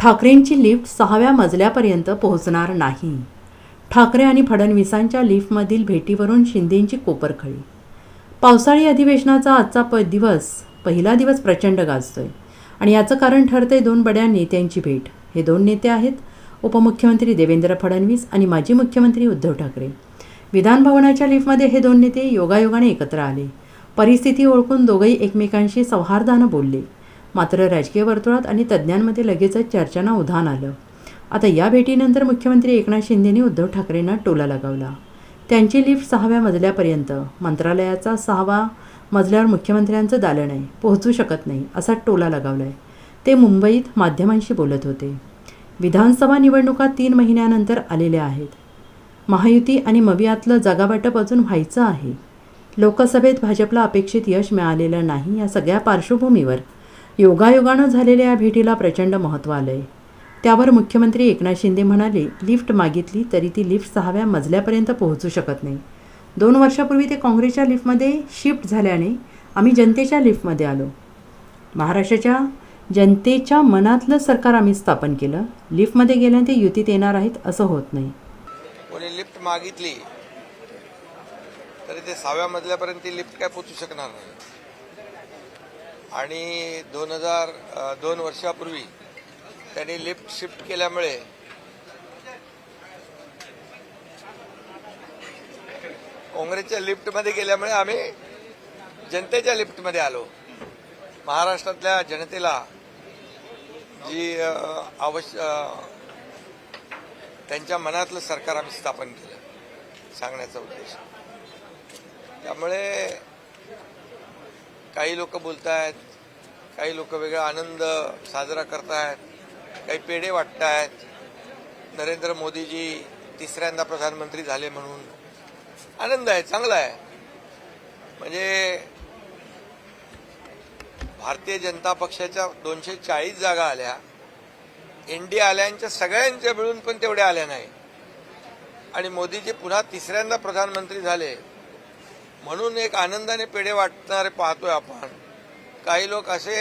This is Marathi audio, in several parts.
ठाकरेंची लिफ्ट सहाव्या मजल्यापर्यंत पोहोचणार नाही. ठाकरे आणि फडणवीसांच्या लिफ्टमधील भेटीवरून शिंदेंची कोपरखळी. पावसाळी अधिवेशनाचा आजचा प दिवस पहिला दिवस प्रचंड गाजतोय. आणि याचं कारण ठरते दोन बड्या नेत्यांची भेट. हे दोन नेते आहेत उपमुख्यमंत्री देवेंद्र फडणवीस आणि माजी मुख्यमंत्री उद्धव ठाकरे. विधानभवनाच्या लिफ्टमध्ये हे दोन नेते योगायोगाने एकत्र आले. परिस्थिती ओळखून दोघंही एकमेकांशी सौहार्दानं बोलले. मात्र राजकीय वर्तुळात आणि तज्ज्ञांमध्ये लगेचच चर्चांना उधाण आलं. आता या भेटीनंतर मुख्यमंत्री एकनाथ शिंदेंनी उद्धव ठाकरेंना टोला लगावला. त्यांची लिफ्ट सहाव्या मजल्यापर्यंत. मंत्रालयाचा सहावा मजल्यावर मुख्यमंत्र्यांचं दालन आहे. पोहोचू शकत नाही असा टोला लगावला आहे ते मुंबईत माध्यमांशी बोलत होते. विधानसभा निवडणुका तीन महिन्यानंतर आलेल्या आहेत. महायुती आणि मवियातलं जागावाटप अजून व्हायचं आहे. लोकसभेत भाजपला अपेक्षित यश मिळालेलं नाही या सगळ्या पार्श्वभूमीवर योगायोगानं झालेल्या या भेटीला प्रचंड महत्त्व आलं आहे त्यावर मुख्यमंत्री एकनाथ शिंदे म्हणाले लिफ्ट मागितली तरी ती लिफ्ट सहाव्या मजल्यापर्यंत पोहोचू शकत नाही. दोन वर्षापूर्वी ते काँग्रेसच्या लिफ्टमध्ये शिफ्ट झाल्याने आम्ही जनतेच्या लिफ्टमध्ये आलो. महाराष्ट्राच्या जनतेच्या मनातलं सरकार आम्ही स्थापन केलं. लिफ्टमध्ये गेल्याने ते युतीत येणार आहेत असं होत नाही. कोणी लिफ्ट मागितली तरी ते सहाव्या मजल्यापर्यंत लिफ्ट काय पोचू शकणार नाही? आणि दोन हजार दोन वर्षापूर्वी त्यांनी लिफ्ट शिफ्ट केल्यामुळे काँग्रेसच्या लिफ्टमध्ये गेल्यामुळे आम्ही जनतेच्या लिफ्टमध्ये आलो. महाराष्ट्रातल्या जनतेला जी आवश्य त्यांच्या मनातलं सरकार आम्ही स्थापन केलं सांगण्याचा उद्देश. त्यामुळे काही लोक बोलत आहेत काही लोक वेगळा आनंद साजरा करतायत काही पेढे वाटतायत. नरेंद्र मोदीजी तिसऱ्यांदा प्रधानमंत्री झाले म्हणून. आनंद आहे चांगला आहे. म्हणजे भारतीय जनता पक्षाच्या दोनशे चाळीस जागा आल्या. इंडिया आल्यांच्या सगळ्यांच्या मिळून पण तेवढ्या आल्या नाही. आणि मोदीजी पुन्हा तिसऱ्यांदा प्रधानमंत्री झाले. म्हणून एक आनंदाने पेढे वाटणारे पाहतोय आपण. काही लोक असे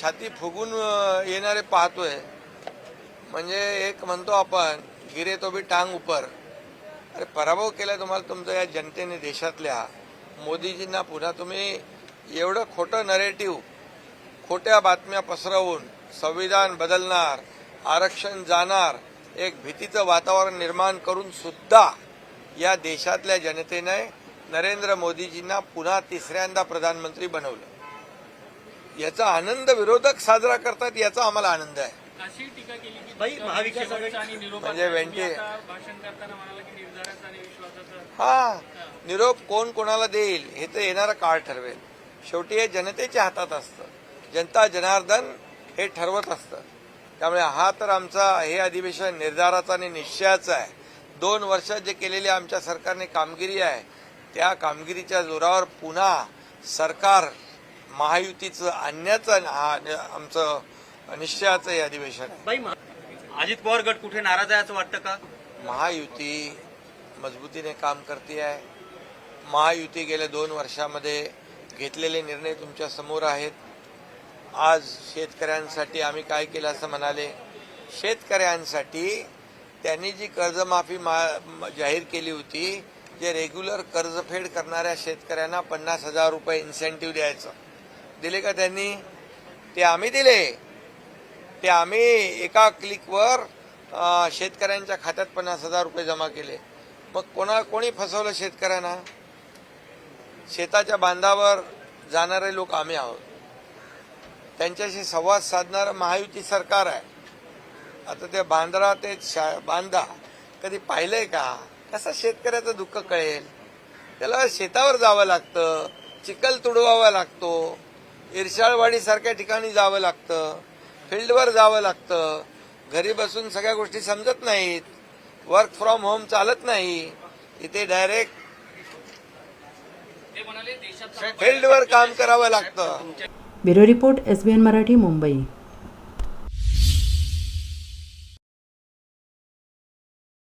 छाती फुगून येणारे पाहतोय. म्हणजे एक म्हणतो आपण गिरे तो बी टांग उपर. अरे पराभव केला तुम्हाला तुमच्या या जनतेने देशातल्या. मोदीजींना पुन्हा तुम्ही एवढं खोटं नरेटिव्ह खोट्या बातम्या पसरवून संविधान बदलणार आरक्षण जाणार एक भीतीचं वातावरण निर्माण करून सुद्धा या देशातल्या जनतेने नरेंद्र मोदीजींना पुन्हा तिसऱ्यांदा प्रधानमंत्री बनवलं. याचा आनंद विरोधक साजरा करतात याचा आम्हाला आनंद आहे. म्हणजे वेंटी- तुम्ही आता भाषण करताना म्हणाला की निर्धाराचा आणि विश्वासाचा हा निरोप कोण कोणाला देईल हे तर येणारा काळ ठरवेल. शेवटी हे जनतेच्या हातात असतं. जनता जनार्दन हे ठरवत असतं. त्यामुळे हा तर आमचा हे अधिवेशन निर्धाराचा आणि निश्चयाचा आहे. दोन वर्षात जे केलेली आमच्या सरकारने कामगिरी आहे त्या कामगिरीच्या जोरावर पुन्हा सरकार महायुतीचं आणण्याचं हा आमचं निश्चयाचं हे अधिवेशन आहे. अजित पवार गट कुठे नाराज आहे असं वाटतं का? महायुती मजबूतीने काम करते आहे महायुती गेल्या दोन वर्षामध्ये घेतलेले निर्णय तुमच्यासमोर आहेत. आज शेतकऱ्यांसाठी आम्ही काय केलं असं म्हणाले? शेतकऱ्यांसाठी त्यांनी जी कर्जमाफी म- जाहीर केली होती जे रेग्युलर कर्जफेड करणाऱ्या शेतकऱ्यांना पन्नास हजार रुपये इन्सेंटिव्ह द्यायचं. दिले का त्यांनी? ते आम्ही दिले. ते आम्ही एका क्लिकवर शेतकऱ्यांच्या खात्यात पन्नास हजार रुपये जमा केले. मग कोणा कोणी फसवलं शेतकऱ्यांना? शेताच्या बांधावर जाणारे लोक आम्ही आहोत. त्यांच्याशी संवाद साधणारं महायुती सरकार आहे. आता ते बांद्रा ते शा- बांधा कधी पाहिलंय का? कसं शेतकऱ्याचं दुःख कळेल? त्याला शेतावर जावं लागतं चिखल तुडवावा लागतो इरशाळवाडी सारख्या ठिकाणी जावं लागतं फील्डवर जावं लागतं. घरी बसून सगळ्या गोष्टी समजत नाहीत वर्क फ्रॉम होम चालत नाही इथे डायरेक्ट फील्डवर काम करावं लागतं. Bureau report S B N Marathi Mumbai.